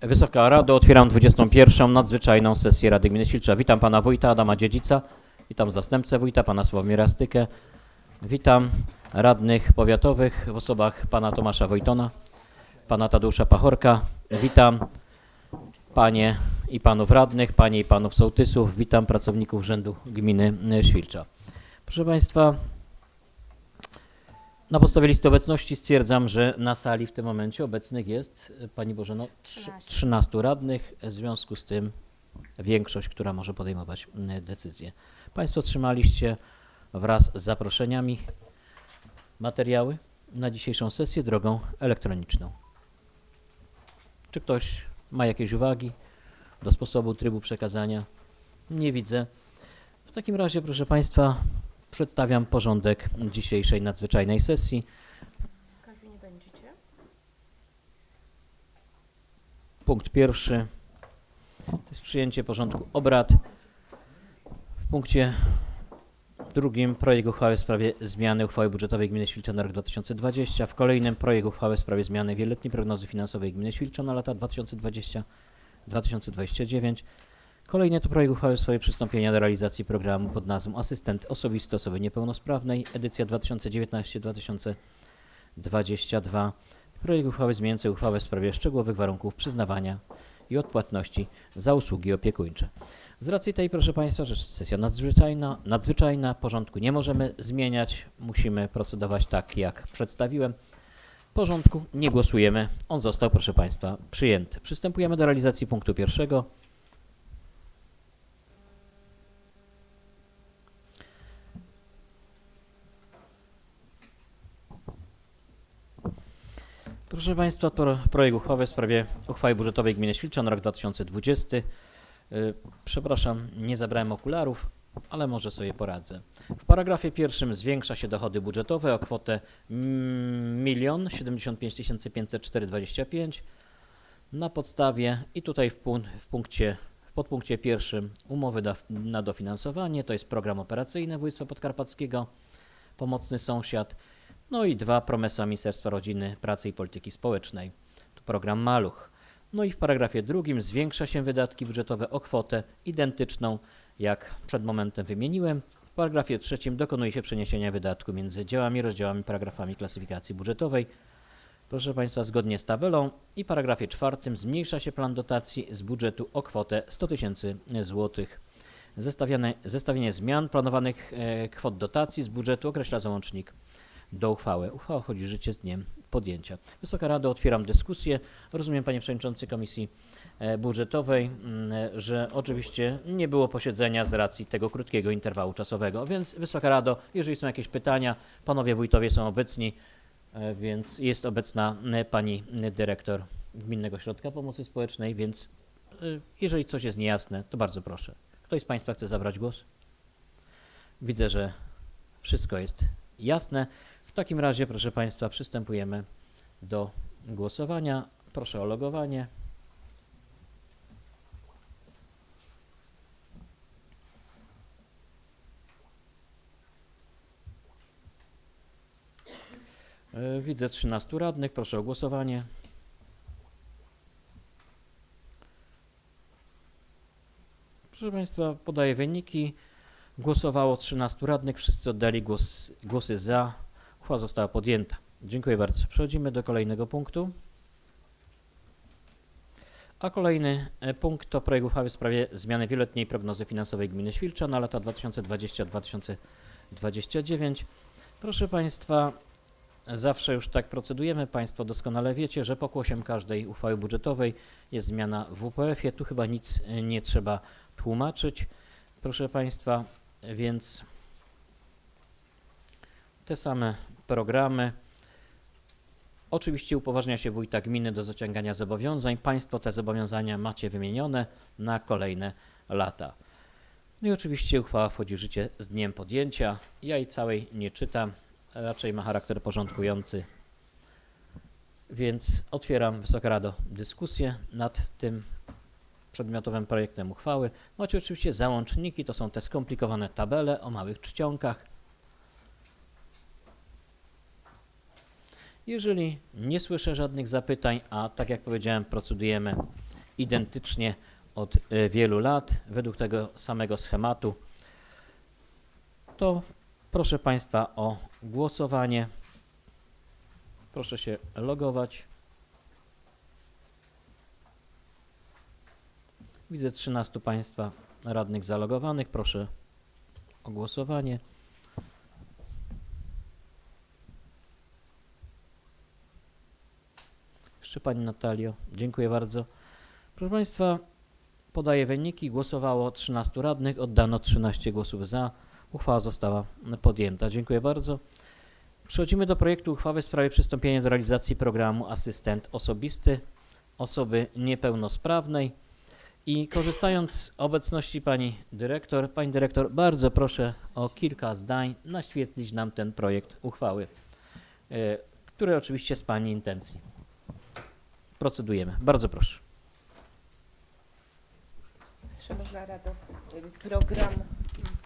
Wysoka Rado, otwieram 21. nadzwyczajną sesję Rady Gminy Świlcza. Witam pana wójta Adama Dziedzica, witam zastępcę wójta pana Sławomira Stykę, witam radnych powiatowych w osobach pana Tomasza Wojtona, pana Tadeusza Pachorka, witam panie i panów radnych, panie i panów sołtysów, witam pracowników Urzędu Gminy Świlcza. Proszę państwa, na podstawie listy obecności stwierdzam, że na sali w tym momencie obecnych jest, e, Pani Bożeno, trz- 13. 13 radnych, w związku z tym większość, która może podejmować m, decyzje. Państwo otrzymaliście wraz z zaproszeniami materiały na dzisiejszą sesję drogą elektroniczną. Czy ktoś ma jakieś uwagi do sposobu, trybu przekazania? Nie widzę. W takim razie, proszę Państwa, przedstawiam porządek dzisiejszej nadzwyczajnej sesji. Nie będziecie? Punkt pierwszy to jest przyjęcie porządku obrad. W punkcie drugim projekt uchwały w sprawie zmiany uchwały budżetowej Gminy Świlcza na rok 2020. W kolejnym projekt uchwały w sprawie zmiany wieloletniej prognozy finansowej Gminy Świlcza na lata 2020-2029. Kolejny to projekt uchwały w sprawie przystąpienia do realizacji programu pod nazwą Asystent Osobisty Osoby Niepełnosprawnej, edycja 2019-2022. Projekt uchwały zmieniającej uchwałę w sprawie szczegółowych warunków przyznawania i odpłatności za usługi opiekuńcze. Z racji tej, proszę Państwa, że sesja nadzwyczajna, nadzwyczajna, porządku nie możemy zmieniać, musimy procedować tak, jak przedstawiłem. Porządku nie głosujemy, on został, proszę Państwa, przyjęty. Przystępujemy do realizacji punktu pierwszego. Proszę Państwa, to projekt uchwały w sprawie uchwały budżetowej Gminy Świlcza na rok 2020. Y, Przepraszam, nie zabrałem okularów, ale może sobie poradzę. W paragrafie pierwszym zwiększa się dochody budżetowe o kwotę 1 75 504,25 na podstawie i tutaj w, pun- w punkcie w podpunkcie pierwszym umowy na dofinansowanie, to jest program operacyjny województwa podkarpackiego, pomocny sąsiad, no i dwa promesa Ministerstwa Rodziny, Pracy i Polityki Społecznej. To program Maluch. No i w paragrafie drugim zwiększa się wydatki budżetowe o kwotę identyczną, jak przed momentem wymieniłem. W paragrafie trzecim dokonuje się przeniesienia wydatku między działami, rozdziałami, paragrafami klasyfikacji budżetowej. Proszę Państwa, zgodnie z tabelą i paragrafie czwartym zmniejsza się plan dotacji z budżetu o kwotę 100 tysięcy złotych. Zestawienie zmian planowanych e, kwot dotacji z budżetu określa załącznik do uchwały. Uchwała wchodzi w życie z dniem podjęcia. Wysoka Rado, otwieram dyskusję. Rozumiem, Panie Przewodniczący Komisji e, Budżetowej, mm, że oczywiście nie było posiedzenia z racji tego krótkiego interwału czasowego, więc Wysoka Rado, jeżeli są jakieś pytania, Panowie Wójtowie są obecni, e, więc jest obecna e, Pani Dyrektor Gminnego Środka Pomocy Społecznej, więc jeżeli coś jest niejasne, to bardzo proszę. Ktoś z Państwa chce zabrać głos? Widzę, że wszystko jest jasne. W takim razie, proszę Państwa, przystępujemy do głosowania. Proszę o logowanie. E, Widzę 13 radnych. Proszę o głosowanie. Proszę Państwa, podaję wyniki. Głosowało 13 radnych, wszyscy oddali głos, głosy za. Uchwała została podjęta. Dziękuję bardzo. Przechodzimy do kolejnego punktu. A kolejny e, punkt to projekt uchwały w sprawie zmiany wieloletniej prognozy finansowej gminy Świlcza na lata 2020-2029. Proszę Państwa, zawsze już tak procedujemy. Państwo doskonale wiecie, że pokłosiem każdej uchwały budżetowej jest zmiana w WPF-ie. Tu chyba nic e, nie trzeba tłumaczyć. Proszę Państwa, więc te same programy. Oczywiście upoważnia się wójta gminy do zaciągania zobowiązań. Państwo te zobowiązania macie wymienione na kolejne lata. No i oczywiście uchwała wchodzi w życie z dniem podjęcia. Ja jej całej nie czytam, raczej ma charakter porządkujący. Więc otwieram, Wysoka Rado, dyskusję nad tym przedmiotowym projektem uchwały. Macie oczywiście załączniki, to są te skomplikowane tabele o małych czcionkach. Jeżeli nie słyszę żadnych zapytań, a tak jak powiedziałem, procedujemy identycznie od e, wielu lat, według tego samego schematu, to proszę Państwa o głosowanie. Proszę się logować. Widzę 13 Państwa radnych zalogowanych. Proszę o głosowanie. Pani Natalio, dziękuję bardzo. Proszę Państwa, podaję wyniki. Głosowało 13 radnych, oddano 13 głosów za. Uchwała została podjęta. Dziękuję bardzo. Przechodzimy do projektu uchwały w sprawie przystąpienia do realizacji programu Asystent Osobisty osoby niepełnosprawnej. I korzystając z obecności pani dyrektor, pani dyrektor, bardzo proszę o kilka zdań naświetlić nam ten projekt uchwały, e, który oczywiście z pani intencji. Procedujemy. Bardzo proszę. Szanowna Rado, program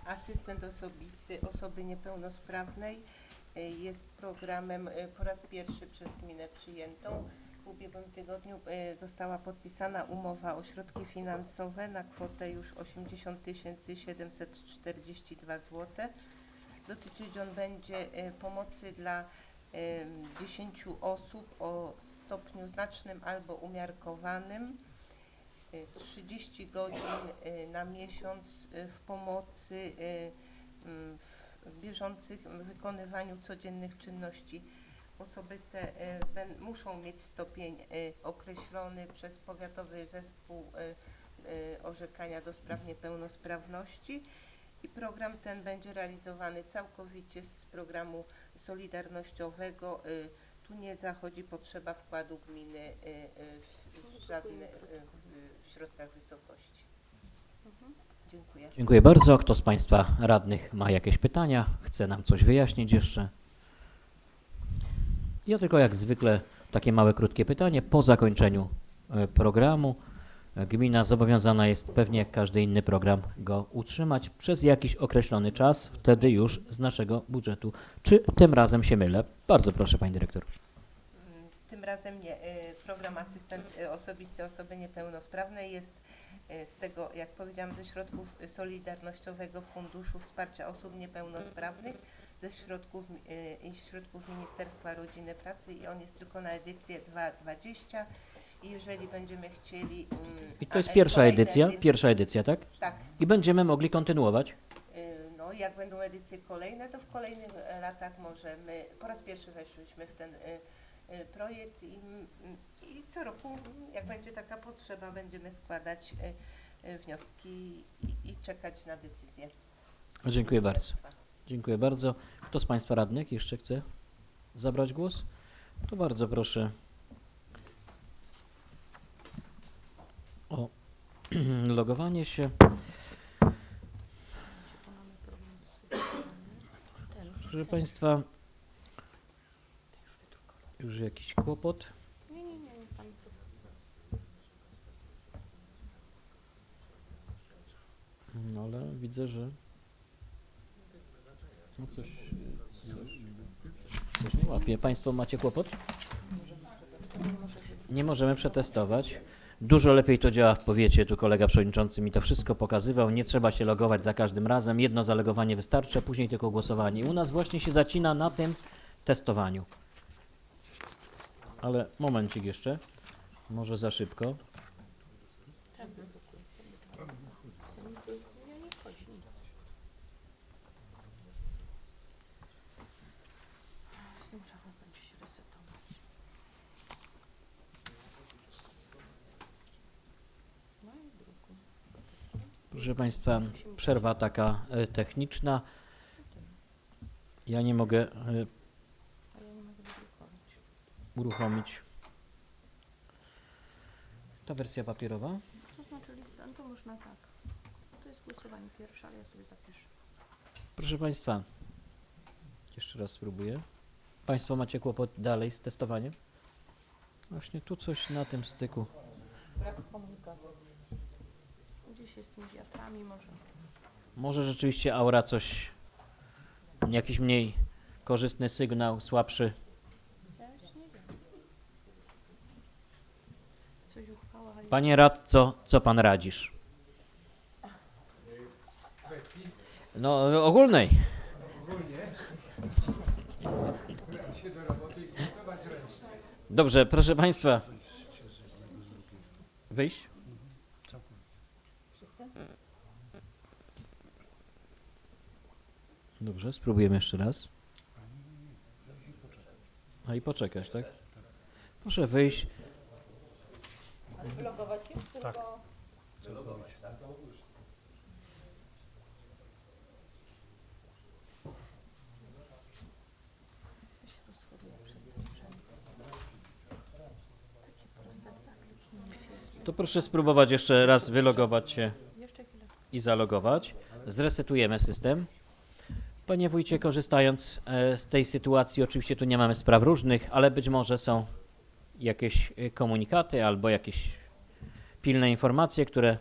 Asystent Osobisty Osoby Niepełnosprawnej y, jest programem y, po raz pierwszy przez gminę przyjętą. W ubiegłym tygodniu y, została podpisana umowa o środki finansowe na kwotę już 80 742 zł. Dotyczyć on będzie pomocy dla 10 osób o stopniu znacznym albo umiarkowanym. Y, 30 godzin y, na miesiąc y, w pomocy w bieżących wykonywaniu codziennych czynności. Osoby te muszą mieć stopień określony przez Powiatowy Zespół Orzekania do Spraw Niepełnosprawności i program ten będzie realizowany całkowicie z programu solidarnościowego. Y, Tu nie zachodzi potrzeba wkładu gminy y, y, w żadne w środkach wysokości. Dziękuję. Dziękuję bardzo. Kto z Państwa radnych ma jakieś pytania? Chce nam coś wyjaśnić jeszcze? Ja tylko jak zwykle takie małe, krótkie pytanie. Po zakończeniu e, programu gmina zobowiązana jest pewnie jak każdy inny program go utrzymać przez jakiś określony czas, wtedy już z naszego budżetu. Czy tym razem się mylę? Bardzo proszę Pani Dyrektor. Tym razem nie. Y, Program Asystent y, Osobisty Osoby Niepełnosprawnej jest y, z tego, jak powiedziałam, ze środków Solidarnościowego Funduszu Wsparcia Osób Niepełnosprawnych, ze środków, środków Ministerstwa Rodziny Pracy i on jest tylko na edycję 2.20 i jeżeli będziemy chcieli... mm, I to jest a, e, pierwsza kolejne edycja, edycje- pierwsza edycja, tak? Tak. I będziemy mogli kontynuować. Y, No, jak będą edycje kolejne, to w kolejnych e, latach możemy, po raz pierwszy weszliśmy w ten y, projekt i, i co roku, mm, jak będzie taka potrzeba, będziemy składać wnioski i, i czekać na decyzję. Dziękuję bardzo. ministerstwa. Dziękuję bardzo. Kto z Państwa radnych jeszcze chce zabrać głos? To bardzo proszę o logowanie się. Proszę Państwa, już jakiś kłopot. Nie, nie, nie, pan No ale widzę, że no coś, coś, coś nie łapie. Państwo macie kłopot? Nie możemy przetestować. Dużo lepiej to działa w powiecie. Tu kolega przewodniczący mi to wszystko pokazywał. Nie trzeba się logować za każdym razem. Jedno zalogowanie wystarczy, a później tylko głosowanie. U nas właśnie się zacina na tym testowaniu. Ale momencik jeszcze. Może za szybko. nie, nie wchodzi nic. Znowu trzeba będzie się resetować. No i druku. Proszę Państwa, przerwa taka e, techniczna. Ja nie mogę e, uruchomić. Ta wersja papierowa. To znaczy listę, no to można tak. To jest głosowanie pierwsze, ale ja sobie zapiszę. Proszę Państwa, jeszcze raz spróbuję. Państwo macie kłopot dalej z testowaniem? Właśnie tu coś na tym styku. Brak komunikacji się z tymi wiatrami może. Może rzeczywiście aura coś, jakiś mniej korzystny sygnał, słabszy. Chociaż nie wiem. Coś uchwała. Panie radco, co pan radzisz? No, ogólnej. ogólnie. Dobrze, proszę państwa. Wyjść? Dobrze, spróbujemy jeszcze raz. A i poczekać, tak? Proszę wyjść. Wylogować się? Tylko... Proste dwa kliknięcie. To proszę spróbować jeszcze raz wylogować się i zalogować. Zresetujemy system. Panie wójcie, korzystając e, z tej sytuacji, oczywiście tu nie mamy spraw różnych, ale być może są jakieś e, komunikaty albo jakieś pilne informacje, które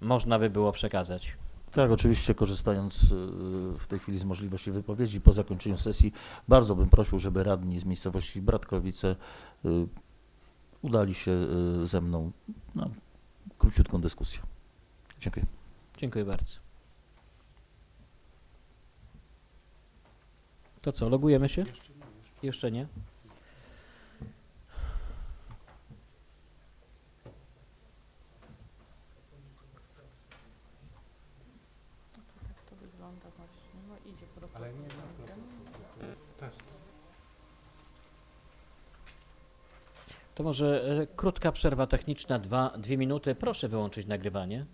można by było przekazać. Tak, oczywiście korzystając y, w tej chwili z możliwości wypowiedzi po zakończeniu sesji, bardzo bym prosił, żeby radni z miejscowości Bratkowice udali się ze mną na króciutką dyskusję. Dziękuję. Dziękuję bardzo. To co, logujemy się? Jeszcze nie. To może e, krótka przerwa techniczna, dwa, dwie minuty. Proszę wyłączyć nagrywanie.